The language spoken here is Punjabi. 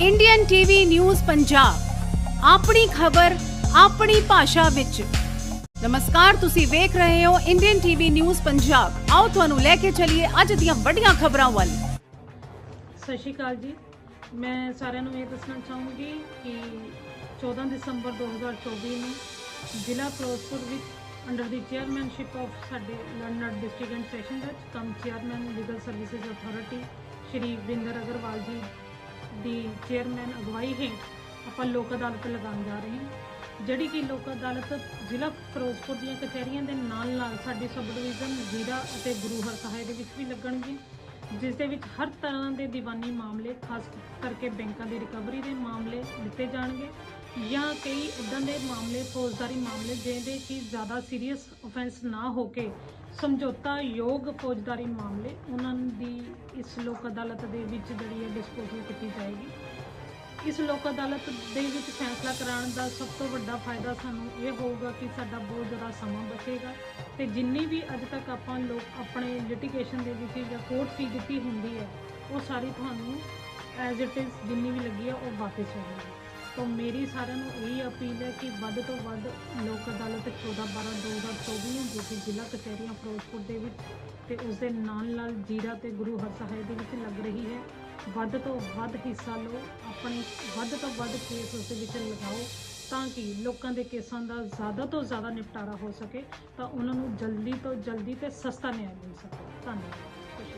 ਇੰਡੀਅਨ ਟੀਵੀ ਨਿਊਜ਼ ਪੰਜਾਬ ਆਪਣੀ ਖਬਰ, ਆਪਣੀ ਭਾਸ਼ਾ ਵਿੱਚ। ਨਮਸਕਾਰ, ਤੁਸੀਂ ਵੇਖ ਰਹੇ ਹੋ ਇੰਡੀਅਨ ਟੀਵੀ ਨਿਊਜ਼ ਪੰਜਾਬ ਆਓ ਤੁਹਾਨੂੰ ਲੈ ਕੇ ਚੱਲੀਏ ਅੱਜ ਦੀਆਂ ਵੱਡੀਆਂ ਖਬਰਾਂ ਵੱਲ। ਸਤਿ ਸ਼੍ਰੀ ਅਕਾਲ ਜੀ। ਮੈਂ ਸਾਰਿਆਂ ਨੂੰ ਇਹ ਦੱਸਣਾ ਚਾਹੂੰਗੀ ਕਿ 14 ਦਸੰਬਰ 2024 ਨੂੰ ਜ਼ਿਲ੍ਹਾ ਫਿਰੋਜ਼ਪੁਰ ਵਿੱਚ ਅੰਡਰ ਦੀ ਚੇਅਰਮੈਨਸ਼ਿਪ ਆਫ ਸਾਡੇ ਲਰਨਰ ਡਿਸਟ੍ਰਿਕਟ ਐਂਡ ਸੈਸ਼ਨ ਜੱਜ cum chairman legal services authority Shri Vinder Agarwal ji ਦੀ ਚੇਅਰਮੈਨ ਅਗਵਾਈ ਹੇਠ ਆਪਾਂ ਲੋਕ ਅਦਾਲਤ ਲਗਾਉਣ ਜਾ ਰਹੇ ਹਾਂ। ਜਿਹੜੀ ਕਿ ਲੋਕ ਅਦਾਲਤ ਜ਼ਿਲ੍ਹਾ ਫਿਰੋਜ਼ਪੁਰ ਦੀਆਂ ਕਚਹਿਰੀਆਂ ਦੇ ਨਾਲ ਨਾਲ ਸਾਡੀ ਸਬ ਡਿਵੀਜ਼ਨ ਜ਼ੀਰਾ ਅਤੇ ਗੁਰੂ ਹਰਸਹਾਏ ਦੇ ਵਿੱਚ ਵੀ ਲੱਗਣਗੇ, ਜਿਸ ਦੇ ਵਿੱਚ ਹਰ ਤਰ੍ਹਾਂ ਦੇ ਦੀਵਾਨੀ ਮਾਮਲੇ, ਖਾਸ ਕਰਕੇ ਬੈਂਕਾਂ ਦੀ ਰਿਕਵਰੀ ਦੇ ਮਾਮਲੇ ਦਿੱਤੇ ਜਾਣਗੇ। ਜਾਂ ਕਈ ਇਦਾਂ ਦੇ ਮਾਮਲੇ, ਫੌਜਦਾਰੀ ਮਾਮਲੇ ਜਿਹਦੇ ਕਿ ਜ਼ਿਆਦਾ ਸੀਰੀਅਸ ਅਫੈਂਸ ਨਾ ਹੋ ਕੇ ਸਮਝੌਤਾ ਯੋਗ ਫੌਜਦਾਰੀ ਮਾਮਲੇ, ਉਹਨਾਂ ਦੀ ਇਸ ਲੋਕ ਅਦਾਲਤ ਦੇ ਵਿੱਚ ਜਿਹੜੀ ਹੈ ਡਿਸਪੋਜ਼ਲ ਕੀਤੀ ਜਾਏਗੀ। ਇਸ ਲੋਕ ਅਦਾਲਤ ਦੇ ਵਿੱਚ ਫੈਸਲਾ ਕਰਾਉਣ ਦਾ ਸਭ ਤੋਂ ਵੱਡਾ ਫਾਇਦਾ ਸਾਨੂੰ ਇਹ ਹੋਊਗਾ ਕਿ ਸਾਡਾ ਬਹੁਤ ਜ਼ਿਆਦਾ ਸਮਾਂ ਬਚੇਗਾ ਤੇ ਜਿੰਨੀ ਵੀ ਅੱਜ ਤੱਕ ਆਪਾਂ ਲੋਕ ਆਪਣੇ ਲਿਟੀਗੇਸ਼ਨ ਦੇ ਵਿੱਚ ਜਾਂ ਕੋਰਟ ਫੀ ਦਿੱਤੀ ਹੁੰਦੀ ਹੈ, ਉਹ ਸਾਰੀ ਤੁਹਾਨੂੰ ਐਜ਼ ਇਟ ਇਜ਼ ਜਿੰਨੀ ਵੀ ਲੱਗੀ ਹੈ ਉਹ ਵਾਪਸ ਹੋਵੇਗੀ ਤਾਂ ਮੇਰੀ ਸਾਰਿਆਂ ਨੂੰ ਇਹੀ ਅਪੀਲ ਹੈ ਕਿ ਵੱਧ ਤੋਂ ਵੱਧ ਲੋਕ ਅਦਾਲਤ 14 12 2024 ਨੂੰ ਜੋ ਕਿ ਜ਼ਿਲ੍ਹਾ ਕਚਹਿਰੀਆਂ ਫਿਰੋਜ਼ਪੁਰ ਦੇ ਵਿੱਚ ਤੇ ਉਸ ਦੇ ਨਾਲ ਨਾਲ ਜੀਰਾ ਤੇ ਗੁਰੂ ਹਰਸਹਾਏ ਦੇ ਵਿੱਚ ਲੱਗ ਰਹੀ ਹੈ। ਵੱਧ ਤੋਂ ਵੱਧ ਹਿੱਸਾ ਲਓ, ਆਪਣੇ ਵੱਧ ਤੋਂ ਵੱਧ ਕੇਸ ਉਸ ਦੇ ਵਿੱਚ ਲਗਾਓ ਤਾਂ ਕਿ ਲੋਕਾਂ ਦੇ ਕੇਸਾਂ ਦਾ ਜ਼ਿਆਦਾ ਤੋਂ ਜ਼ਿਆਦਾ ਨਿਪਟਾਰਾ ਹੋ ਸਕੇ ਤਾਂ ਉਹਨਾਂ ਨੂੰ ਜਲਦੀ ਤੋਂ ਜਲਦੀ ਤੇ ਸਸਤਾ ਨਿਆਂ ਮਿਲ ਸਕੇ। ਧੰਨਵਾਦ।